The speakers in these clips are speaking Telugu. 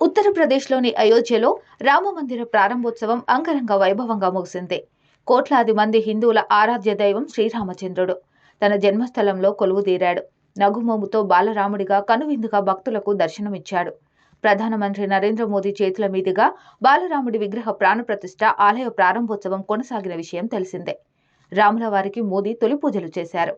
ఉత్తరప్రదేశ్లోని అయోధ్యలో రామమందిర ప్రారంభోత్సవం అంగరంగ వైభవంగా ముగిసింది. కోట్లాది మంది హిందువుల ఆరాధ్య దైవం శ్రీరామచంద్రుడు. తన జన్మస్థలంలో కొలువుదీరాడు నగుమోముతో బాలరాముడిగా కనువిందుగా భక్తులకు దర్శనమిచ్చాడు. ప్రధానమంత్రి నరేంద్ర మోదీ చేతుల మీదుగా బాలరాముడి విగ్రహ ప్రాణప్రతిష్ఠ ఆలయ ప్రారంభోత్సవం కొనసాగిన విషయం తెలిసిందే. రాముల వారికి మోదీ తొలి పూజలు చేశారు.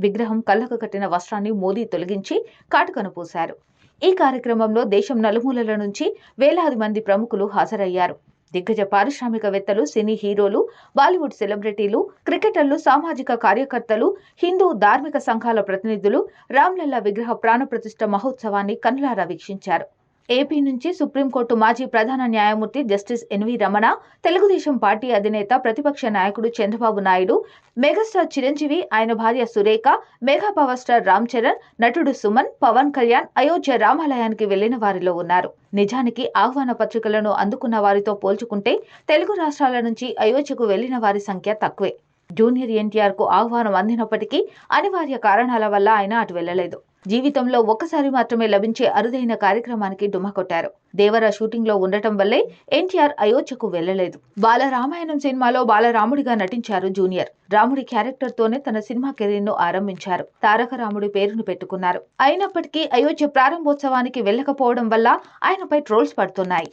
విగ్రహం కళ్ళకు కట్టిన వస్త్రాన్ని మోదీ తొలగించి కాటుకను పూశారు. ఈ కార్యక్రమంలో దేశం నలుమూలల నుంచి వేలాది మంది ప్రముఖులు హాజరయ్యారు. దిగ్గజ పారిశ్రామికవేత్తలు సినీ హీరోలు బాలీవుడ్ సెలబ్రిటీలు క్రికెటర్లు సామాజిక కార్యకర్తలు హిందూ ధార్మిక సంఘాల ప్రతినిధులు రామ్లల్లా విగ్రహ ప్రాణప్రతిష్ఠ మహోత్సవాన్ని కనులారా వీక్షించారు. ఏపీ నుంచి సుప్రీంకోర్టు మాజీ ప్రధాన న్యాయమూర్తి justice N V Ramana Telugu Desam party అధినేత ప్రతిపక్ష నాయకుడు చంద్రబాబు నాయుడు మెగాస్టార్ చిరంజీవి ఆయన భార్య Surekha mega power star Ram Charan నటుడు సుమన్ పవన్ కళ్యాణ్ అయోధ్య రామాలయానికి వెళ్ళిన వారిలో ఉన్నారు. నిజానికి ఆహ్వాన పత్రికలను అందుకున్న వారితో పోల్చుకుంటే తెలుగు రాష్ట్రాల నుంచి అయోధ్యకు వెళ్ళిన వారి సంఖ్య తక్కువే. జూనియర్ ఎన్టీఆర్కు ఆహ్వానం అందినప్పటికీ అనివార్య కారణాల వల్ల ఆయన అటు వెళ్ళలేదు జీవితంలో ఒక్కసారి మాత్రమే లభించే అరుదైన కార్యక్రమానికి డుమ్మా కొట్టారు దేవర షూటింగ్లో ఉండటం వల్లే ఎన్టీఆర్ అయోధ్యకు వెళ్ళలేదు బాలరామాయణం సినిమాలో బాలరాముడిగా నటించారు జూనియర్. రాముడి క్యారెక్టర్ తోనే తన సినిమా కెరీర్ను ఆరంభించారు. తారక రాముడి పేరును పెట్టుకున్నారు. అయినప్పటికీ అయోధ్య ప్రారంభోత్సవానికి వెళ్ళకపోవడం వల్ల ఆయనపై ట్రోల్స్ పడుతున్నాయి.